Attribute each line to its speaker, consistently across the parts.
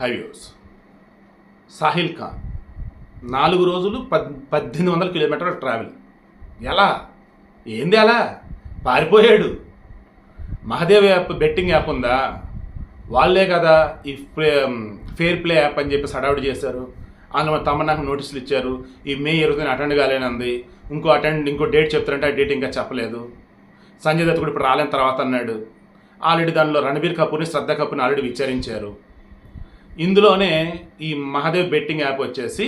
Speaker 1: హైవ్యూస్ సాహిల్ ఖాన్ నాలుగు రోజులు పద్ పద్దెనిమిది వందల కిలోమీటర్ల ట్రావెల్. ఎలా? ఏంది అలా? పారిపోయాడు. మహదేవ్ యాప్ బెట్టింగ్ యాప్ ఉందా? వాళ్ళే కదా ఈ ఫేర్ ప్లే యాప్ అని చెప్పి సడావుడు చేశారు. అందులో నాకు నోటీసులు ఇచ్చారు. ఈ మే ఇరవై అటెండ్ కాలేనంది. ఇంకో అటెండ్ ఇంకో డేట్ చెప్తారంటే ఆ డేట్ ఇంకా చెప్పలేదు. సంజయ్ దత్ కూడా ఇప్పుడు రాలేని తర్వాత అన్నాడు. ఆల్రెడీ దానిలో రణబీర్ కపూర్ని శ్రద్ధ కపూర్ని ఆల్రెడీ విచారించారు. ఇందులోనే ఈ మహాదేవ్ బెట్టింగ్ యాప్ వచ్చేసి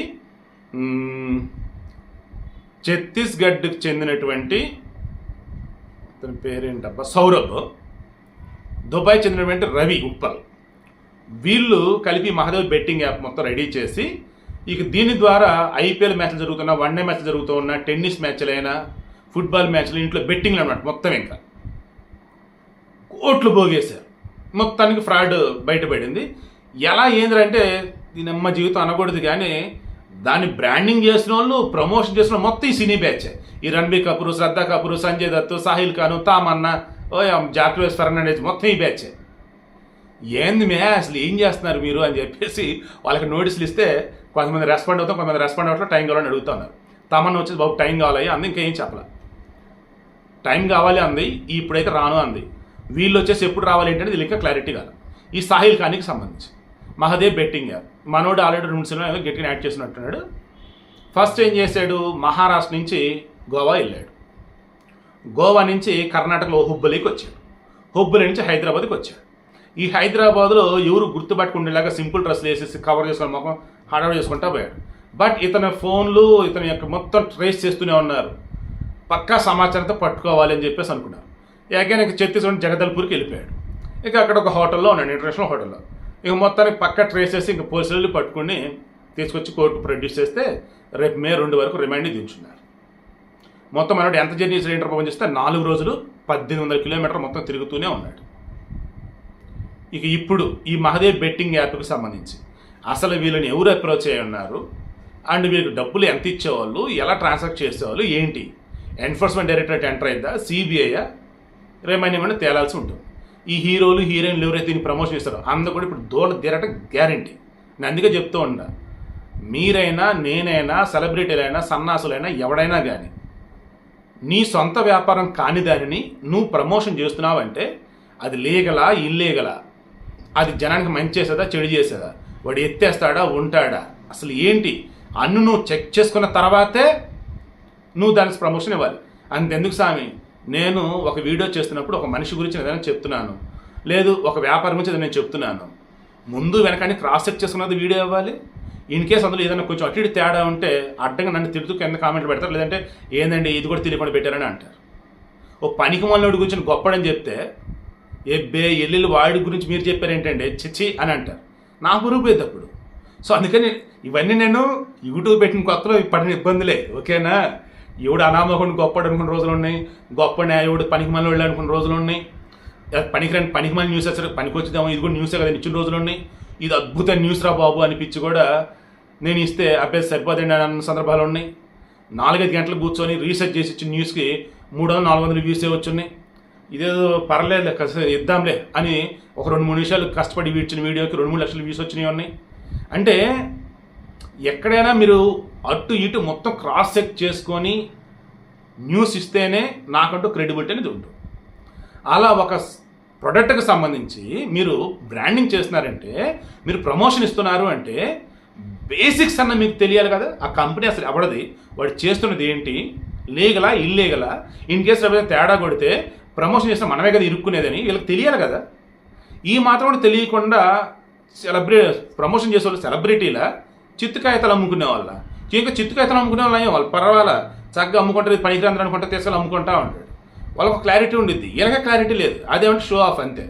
Speaker 1: ఛత్తీస్గఢ్కి చెందినటువంటి అతని పేరేంటబ్బా? సౌరభ్. దుబాయ్ చెందినటువంటి రవి ఉప్పల్. వీళ్ళు కలిపి మహాదేవ్ బెట్టింగ్ యాప్ మొత్తం రెడీ చేసి ఇక దీని ద్వారా ఐపీఎల్ మ్యాచ్లు జరుగుతున్న వన్ డే మ్యాచ్లు జరుగుతూ ఉన్న టెన్నిస్ మ్యాచ్లైనా ఫుట్బాల్ మ్యాచ్లు ఇంట్లో బెట్టింగ్లు అన్నమాట మొత్తం ఇంకా. కోట్లు పోగేశారు మొత్తానికి ఫ్రాడ్ బయటపడింది. ఎలా ఏందంటే దీని అమ్మ జీవితం అనకూడదు కానీ దాన్ని బ్రాండింగ్ చేసిన వాళ్ళు ప్రమోషన్ చేసిన మొత్తం ఈ సినీ బ్యాచ్ ఈ రణబీర్ కపూర్ శ్రద్ధా కపూర్ సంజయ్ దత్ సాహిల్ ఖాన్ తామన్నా ఓ వేస్తారని ఫెర్నాండేజ్ మొత్తం ఈ బ్యాచ్ ఏంది మే అసలు ఏం చేస్తున్నారు మీరు అని చెప్పేసి వాళ్ళకి నోటీసులు ఇస్తే కొంతమంది రెస్పాండ్ అవుతాం కొంతమంది రెస్పాండ్ అవ్వట్లేదు టైం కావాలని అడుగుతున్నారు తమన్న వచ్చేసి బాబు టైం కావాలి? అంది ఇంకేం చెప్పలే. టైం కావాలి అంది ఇప్పుడైతే రాను అంది. వీళ్ళు వచ్చేసి ఎప్పుడు రావాలి ఏంటంటే దీనికి క్లారిటీ కాదు. ఈ సాహిల్ ఖాన్కి సంబంధించి. మహదేవ్ బెట్టింగ్. మనోడు ఆల్రెడీ రెండు సినిమా గట్టిగా యాడ్ చేసినట్టున్నాడు. ఫస్ట్ ఏం చేశాడు? మహారాష్ట్ర నుంచి గోవా వెళ్ళాడు. గోవా నుంచి కర్ణాటకలో హుబ్బలికి వచ్చాడు. హుబ్బలి నుంచి హైదరాబాద్కి వచ్చాడు. ఈ హైదరాబాద్లో ఎవరు గుర్తుపట్టుకుండేలాగా సింపుల్ డ్రెస్లు వేసేసి కవర్ చేసుకుని మొఖం హడావిడి చేసుకుంటా పోయాడు. బట్ ఇతని ఫోన్లు ఇతని యొక్క మొత్తం ట్రేస్ చేస్తూనే ఉన్నారు. పక్కా సమాచారంతో పట్టుకోవాలి అని చెప్పేసి అనుకున్నారు. ఏకైనా ఇక ఛత్తీస్గఢ్ జగదల్పూర్కి వెళ్ళిపోయాడు. ఇక అక్కడ ఒక హోటల్లో ఉన్నాడు ఇంటర్నేషనల్ హోటల్లో ఇక మొత్తానికి పక్క ట్రేస్ చేసి ఇంక పోలీసులు పట్టుకుని తీసుకొచ్చి కోర్టు ప్రొడ్యూస్ చేస్తే రేపు మే రెండు వరకు రిమైండ్ దించున్నారు. మొత్తం మనోడు ఎంత జర్నీ సిలిండర్ ఇంటర్ చేస్తే నాలుగు రోజులు పద్దెనిమిది వందల కిలోమీటర్ మొత్తం తిరుగుతూనే ఉన్నాడు. ఇక ఇప్పుడు ఈ మహదేవ్ బెట్టింగ్ యాప్కి సంబంధించి అసలు వీళ్ళని ఎవరు అప్రోచ్ అయి ఉన్నారు? అండ్ వీళ్ళకి డబ్బులు ఎంత ఇచ్చేవాళ్ళు? ఎలా ట్రాన్సాక్ట్ చేసేవాళ్ళు? ఏంటి? ఎన్ఫోర్స్మెంట్ డైరెక్టరేట్ ఎంటర్ అయిందా సిబిఐయా రేమైనా ఏమైనా తేలాల్సి ఉంటుంది. ఈ హీరోలు హీరోయిన్లు ఎవరైతే దీన్ని ప్రమోషన్ చేస్తారో అందరూ కూడా ఇప్పుడు దూడ తీరట గ్యారంటీ. నేను అందుకే చెప్తూ ఉండా మీరైనా నేనైనా సెలబ్రిటీలైనా సన్నాసులైనా ఎవడైనా కానీ నీ సొంత వ్యాపారం కాని దానిని నువ్వు ప్రమోషన్ చేస్తున్నావంటే అది లీగలా ఇల్లీగలా? అది జనానికి మంచి చేసేదా చెడు చేసేదా? వాడు ఎత్తేస్తాడా ఉంటాడా? అసలు ఏంటి? అన్ను నువ్వు చెక్ చేసుకున్న తర్వాతే నువ్వు దానికి ప్రమోషన్ ఇవ్వాలి. అంతెందుకు స్వామి? నేను ఒక వీడియో చేస్తున్నప్పుడు ఒక మనిషి గురించి ఏదైనా చెప్తున్నాను. లేదు ఒక వ్యాపారం గురించి ఏదైనా నేను చెప్తున్నాను. ముందు వెనకాన్ని క్రాస్ చెక్ చేసుకున్నది వీడియో ఇవ్వాలి. ఇన్ కేస్ అందులో ఏదైనా కొంచెం అటు ఇటు తేడా ఉంటే అడ్డంగా నన్ను తిడుతూ కింద కామెంట్లు పెడతారు. లేదంటే ఏందండి ఇది కూడా తెలియకుండా పెట్టారని అంటారు. ఓ పనికి మొన్నోడి గురించి గొప్పడని చెప్తే ఏ బే ఎల్లుళ్ళు వాడి గురించి మీరు చెప్పారు ఏంటండి? చిచ్చి అని అంటారు. నా గురువు అప్పుడు. సో అందుకని ఇవన్నీ నేను యూట్యూబ్ పెట్టిన కొత్తలో పడిన ఇబ్బందులే ఓకేనా? ఎవడు అనామకుడు గొప్పడు అనుకున్న రోజులు ఉన్నాయి. గొప్ప ఎవడు పనికి మళ్ళీ వాళ్ళు అనుకున్న రోజులు ఉన్నాయి. పనికిరాని పనికి మళ్ళీ న్యూస్ వచ్చారు. పనికి వచ్చిద్దాము ఇది కూడా న్యూసే కదా ఇచ్చిన రోజులు ఉన్నాయి. ఇది అద్భుత న్యూస్ రా బాబు అనిపించి కూడా నేను ఇస్తే అభ్యర్థి సరిపోదండి అన్న సందర్భాలు ఉన్నాయి. నాలుగైదు గంటలు కూర్చొని రీసెర్చ్ చేసి ఇచ్చిన న్యూస్కి మూడు వందలు నాలుగు వందలు వ్యూసే వచ్చున్నాయి. ఇదేదో పర్లేదు ఇద్దాంలే అని ఒక రెండు మూడు నిమిషాలు కష్టపడి వీడ్చిన వీడియోకి రెండు మూడు లక్షలు వ్యూస్ వచ్చినాయి ఉన్నాయి. అంటే ఎక్కడైనా మీరు అటు ఇటు మొత్తం క్రాస్ చెక్ చేసుకొని న్యూస్ ఇస్తేనే నాకంటూ క్రెడిబిలిటీ అనేది ఉంటుంది. అలా ఒక ప్రొడక్ట్కి సంబంధించి మీరు బ్రాండింగ్ చేస్తున్నారంటే మీరు ప్రమోషన్ ఇస్తున్నారు అంటే బేసిక్స్ అన్న మీకు తెలియాలి కదా. ఆ కంపెనీ అసలు ఎవడది వాడు చేస్తున్నది ఏంటి? లీగలా ఇల్లీగలా? ఇన్ కేసు ఏమైనా తేడా కొడితే ప్రమోషన్ చేసిన మనమే కదా ఇరుక్కునేదని వీళ్ళకి తెలియాలి కదా. ఈ మాత్రం కూడా తెలియకుండా సెలబ్రే ప్రమోషన్ చేసే వాళ్ళు సెలబ్రిటీలా చిత్తు కాగితాలు అమ్ముకునే వాళ్ళ. ఇంకా చిత్తు కాగితాలు అమ్ముకునే వాళ్ళు వాళ్ళు పర్వాలా? చక్కగా అమ్ముకుంటారు ఇది పనికిరాంద్ర అనుకుంటా తీసుకెళ్ళి అమ్ముకుంటా ఉంటాడు వాళ్ళకి క్లారిటీ ఉండిద్ది. ఇలాగ క్లారిటీ లేదు. అదేమంటే షో ఆఫ్ అంతే.